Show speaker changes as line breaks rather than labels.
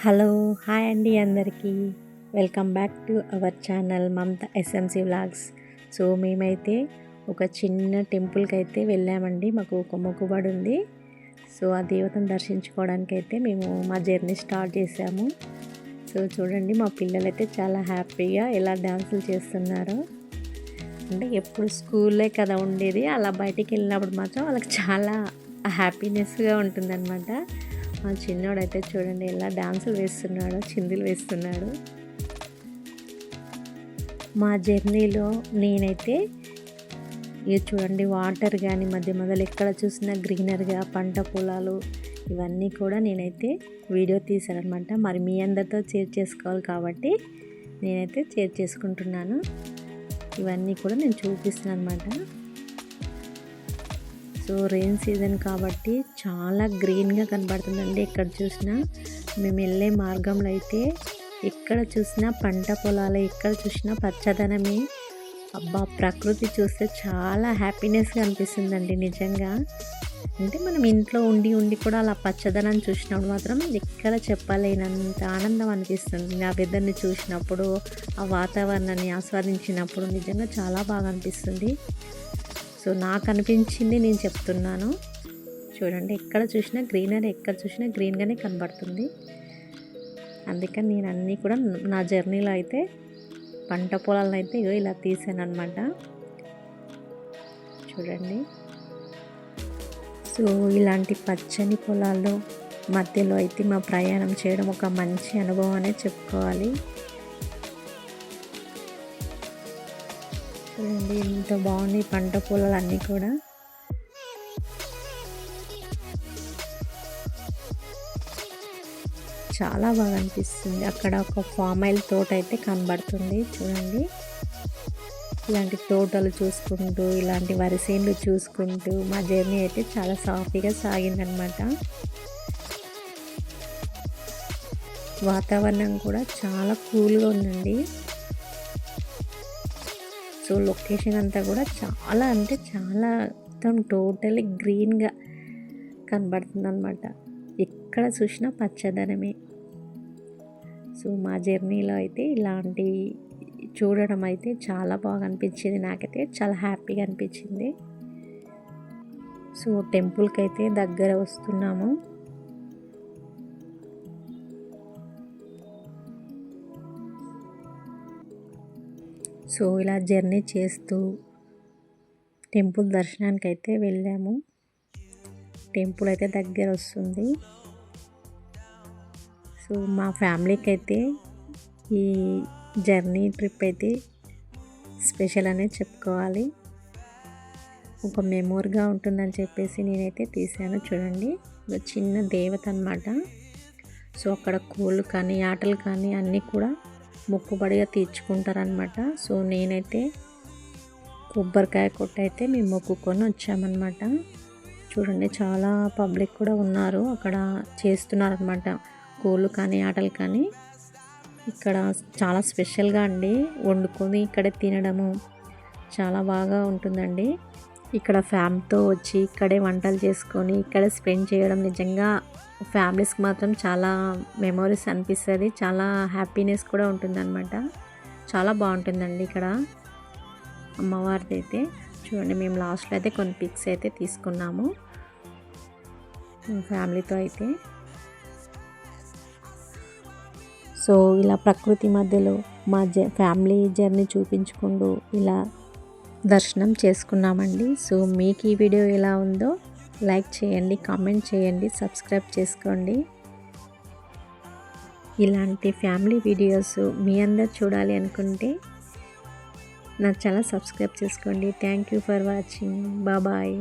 Hello hi అండి అందరికీ. Welcome back to our channel Mamata SMC vlogs so మేమైతే ఒక చిన్న టెంపుల్కి అయితే వెళ్ళామండి. మాకు ఒక మొక్కుబడి ఉంది. సో ఆ దేవతను దర్శించుకోవడానికి అయితే మేము మా జర్నీ స్టార్ట్ చేసాము. సో చూడండి మా పిల్లలు అయితే చాలా హ్యాపీగా ఎలా డ్యాన్సులు చేస్తున్నారో. అంటే ఎప్పుడు స్కూల్లో కదా ఉండేది. అలా బయటికి వెళ్ళినప్పుడు మాత్రం వాళ్ళకి చాలా హ్యాపీనెస్గా ఉంటుందన్నమాట. మా చిన్నోడైతే చూడండి ఎలా డాన్సులు వేస్తున్నాడో చిందులు వేస్తున్నాడు. మా జర్నీలో నేనైతే ఇక చూడండి వాటర్ కానీ మధ్య మధ్యలో ఎక్కడ చూసినా గ్రీనరీగా పంట పొలాలు ఇవన్నీ కూడా నేనైతే వీడియో తీశానమాట మరి మీ అందరితో షేర్ చేసుకోవాలి కాబట్టి నేనైతే షేర్ చేసుకుంటున్నాను. ఇవన్నీ కూడా నేను చూపిస్తున్నాను అనమాట సో రెయిన్ సీజన్ కాబట్టి చాలా గ్రీన్గా కనబడుతుందండి. ఎక్కడ చూసినా మేము వెళ్ళే మార్గంలో అయితే ఎక్కడ చూసినా పంట పొలాలు ఎక్కడ చూసినా పచ్చదనమే. అబ్బా ప్రకృతి చూస్తే చాలా హ్యాపీనెస్గా అనిపిస్తుందండి నిజంగా. అంటే మనం ఇంట్లో ఉండి ఉండి కూడా అలా పచ్చదనం చూసినప్పుడు మాత్రం ఎక్కడ చెప్పలేనంత ఆనందం అనిపిస్తుంది. ఆ వెదర్ని చూసినప్పుడు ఆ వాతావరణాన్ని ఆస్వాదించినప్పుడు నిజంగా చాలా బాగా అనిపిస్తుంది. సో నాకు అనిపించింది నేను చెప్తున్నాను. చూడండి ఎక్కడ చూసినా గ్రీనరీ ఎక్కడ చూసినా గ్రీన్గానే కనబడుతుంది. అందుకని నేను అన్నీ కూడా నా జర్నీలో అయితే పంట పొలాలను అయితే ఇగో ఇలా తీసాను అనమాట చూడండి. సో ఇలాంటి పచ్చని పొలాల్లో మధ్యలో అయితే మా ప్రయాణం చేయడం ఒక మంచి అనుభవం అనే చెప్పుకోవాలి. చూడండి ఎంత బాగున్నాయి పంట పొలాలన్నీ కూడా. చాలా బాగా అనిపిస్తుంది. అక్కడ ఒక ఫామ్ ఆయిల్ తోట అయితే కనబడుతుంది చూడండి. ఇలాంటి తోటలు చూసుకుంటూ ఇలాంటి వరిసేన్లు చూసుకుంటూ మా జర్నీ అయితే చాలా సాఫీగా సాగిందనమాట వాతావరణం కూడా చాలా కూల్గా ఉందండి. సో లొకేషన్ అంతా కూడా చాలా అంటే చాలా మొత్తం టోటలీ గ్రీన్గా కనబడుతుంది అనమాట ఎక్కడ చూసినా పచ్చదనమే. సో మా జర్నీలో అయితే ఇలాంటి చూడడం అయితే చాలా బాగా అనిపించింది. నాకైతే చాలా హ్యాపీగా అనిపించింది. సో టెంపుల్కి అయితే దగ్గర వస్తున్నాము. సో ఇలా జర్నీ చేస్తూ టెంపుల్ దర్శనానికి అయితే వెళ్ళాము. టెంపుల్ అయితే దగ్గర వస్తుంది. సో మా ఫ్యామిలీకి అయితే ఈ జర్నీ ట్రిప్ అయితే స్పెషల్ అనే చెప్పుకోవాలి. ఒక మెమోరీగా ఉంటుందని చెప్పేసి నేనైతే తీసాను చూడండి చిన్న దేవత అనమాట సో అక్కడ కోళ్ళు కానీ ఆటలు కానీ అన్నీ కూడా మొక్కుబడిగా తీర్చుకుంటారనమాట సో నేనైతే కొబ్బరికాయ కొట్టయితే మేము మొక్కుకొని వచ్చామన్నమాట. చూడండి చాలా పబ్లిక్ కూడా ఉన్నారు. అక్కడ చేస్తున్నారనమాట కోళ్ళు కానీ ఆటలు కానీ. ఇక్కడ చాలా స్పెషల్గా అండి. వండుకొని ఇక్కడ తినడము చాలా బాగా ఉంటుందండి. ఇక్కడ ఫ్యామ్తో వచ్చి ఇక్కడే వంటలు చేసుకొని ఇక్కడ స్పెండ్ చేయడం నిజంగా ఫ్యామిలీస్కి మాత్రం చాలా మెమోరీస్ అనిపిస్తుంది. చాలా హ్యాపీనెస్ కూడా ఉంటుందన్నమాట. చాలా బాగుంటుందండి ఇక్కడ అమ్మవారిది అయితే చూడండి మేము లాస్ట్లో అయితే కొన్ని పిక్స్ అయితే తీసుకున్నాము. ఫ్యామిలీతో అయితే. సో ఇలా ప్రకృతి మధ్యలో మా జ ఫ్యామిలీ జర్నీ చూపించుకుంటూ ఇలా దర్శనం చేసుకున్నామండి. సో మీకు ఈ వీడియో ఎలా ఉందో లైక్ చేయండి కామెంట్ చేయండి సబ్స్క్రైబ్ చేసుకోండి. ఇలాంటి ఫ్యామిలీ వీడియోస్ మీ అందరు చూడాలి అనుకుంటే నా ఛానల్ సబ్స్క్రైబ్ చేసుకోండి. Thank you for watching. బాబాయ్